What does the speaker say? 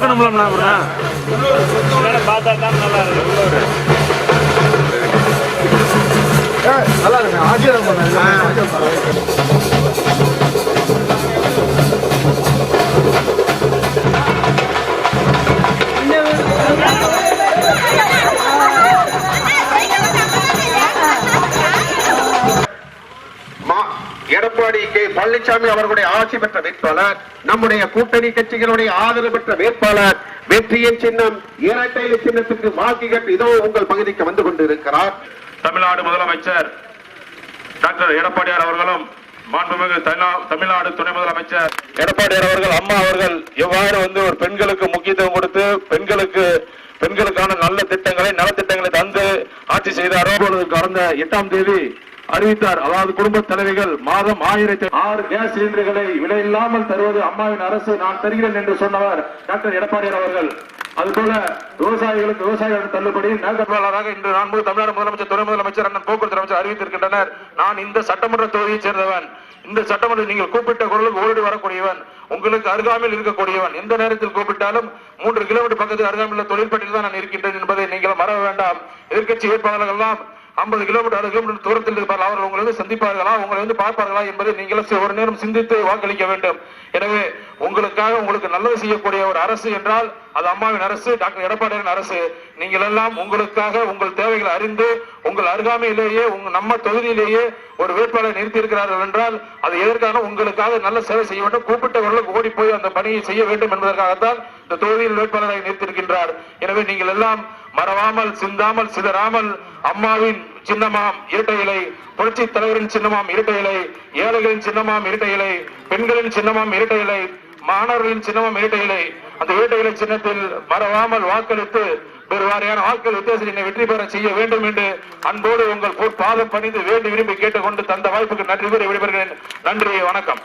கிளம்பலாம்ண்ணா அப்புறம் பார்த்தா தான் நல்லா இருக்கு. நல்லா இருக்கு ஆச்சரியம் பண்ண எடப்பாடி கே பழனிசாமி அவர்களுடைய ஆட்சி பெற்ற வேட்பாளர் நம்முடைய கூட்டணி கட்சிகளுடைய ஆதரவு பெற்ற வேட்பாளர் வெற்றியின் சின்னம் இரட்டை சின்னத்துக்கு வாக்கிகள் இதோ உங்கள் பகுதிக்கு வந்து கொண்டிருக்கிறார். தமிழ்நாடு முதலமைச்சர் டாக்டர் எடப்பாடியார் அவர்களும் மாண்புமிகு தமிழ்நா- தமிழ்நாடு துணை முதலமைச்சர் எடப்பாடியார் அவர்கள் அம்மா அவர்கள் எவ்வாறு வந்து ஒரு பெண்களுக்கு முக்கியத்துவம் கொடுத்து பெண்களுக்கு பெண்களுக்கான நல்ல திட்டங்களை நலத்திட்டங்களை தந்து ஆட்சி செய்தாரோ? கடந்த எட்டாம் தேதி அறிவித்தார். அதாவது குடும்ப தலைவிகள் மாதம் ஆயிரத்தி ஆறு கேஸ் சிலிண்டர்களை விலை இல்லாமல் தருவது அம்மாவின் அரசு நான் தருகிறேன் என்று சொன்னவர் டாக்டர் எடப்பாடியார் அவர்கள். அதுபோல விவசாயிகளுக்கு விவசாயிகளுக்கு தள்ளுபடி நகர்வாளராக இன்று நான் தமிழ்நாடு முதலமைச்சர் துணை முதலமைச்சர் அண்ணன் போக்குவரத்து அமைச்சர் அறிவித்திருக்கின்றனர். நான் இந்த சட்டமன்ற தொகுதியைச் சேர்ந்தவன். இந்த சட்டமன்ற நீங்கள் கூப்பிட்ட குரலுக்கு ஓடி வரக்கூடியவன். உங்களுக்கு அருகாமையில் இருக்கக்கூடியவன். எந்த நேரத்தில் கூப்பிட்டாலும் மூன்று கிலோமீட்டர் பக்கத்தில் அருகாமையில் உள்ள தொழிற்பட்டியில் தான் நான் இருக்கின்றேன் என்பதை நீங்கள் மறக்க வேண்டாம். எதிர்க்கட்சி வேட்பாளர்கள் எல்லாம் ஐம்பது கிலோமீட்டர் அறுபது கிலோமீட்டர் தூரத்தில் இருப்பார்கள். அவர்கள் உங்களை வந்து சந்திப்பார்களா? உங்களை வந்து பார்ப்பார்களா என்பதை நீங்கள் ஒரு நேரம் சிந்தித்து வாக்களிக்க வேண்டும். எனவே உங்களுக்காக உங்களுக்கு நல்லது செய்யக்கூடிய ஒரு அரசு என்றால் அது அம்மாவின் அரசு டாக்டர் எடப்பாடியின் அரசு. நீங்கள் எல்லாம் உங்களுக்காக உங்கள் தேவைகளை அறிந்து உங்கள் அருகாமையிலேயே உங்க நம்ம தொகுதியிலேயே ஒரு வேட்பாளரை நிறுத்தி இருக்கிறார்கள் என்றால் அது எதற்காக உங்களுக்காக நல்ல சேவை செய்ய வேண்டும்? கூப்பிட்டவர்களுக்கு ஓடி போய் அந்த பணியை செய்ய வேண்டும் என்பதற்காகத்தான் இந்த தொகுதியில் வேட்பாளரை நிறுத்தியிருக்கின்றார். எனவே நீங்கள் எல்லாம் மறவாமல் சிந்தாமல் சிதறாமல் அம்மாவின் சின்னமாம் இரட்டை இலை புரட்சி தலைவரின் சின்னமாம் இரட்டை இலை ஏழைகளின் சின்னமாம் இரட்டை இலை பெண்களின் சின்னமாம் இரட்டை இலை மாணவர்களின் சின்னமாம் இரட்டை இலை. அந்த இரட்டை இலை சின்னத்தில் மறவாமல் வாக்களித்து பெருவாரியான வாக்கள் வித்தியாசத்தில் என்னை வெற்றி பெற செய்ய வேண்டும் என்று அன்போடு உங்கள் பாதம் பணிந்து வேண்டி விரும்பி கேட்டுக்கொண்டு தந்த வாய்ப்புக்கு நன்றி கூறி விடைபெறுகிறேன். நன்றி வணக்கம்.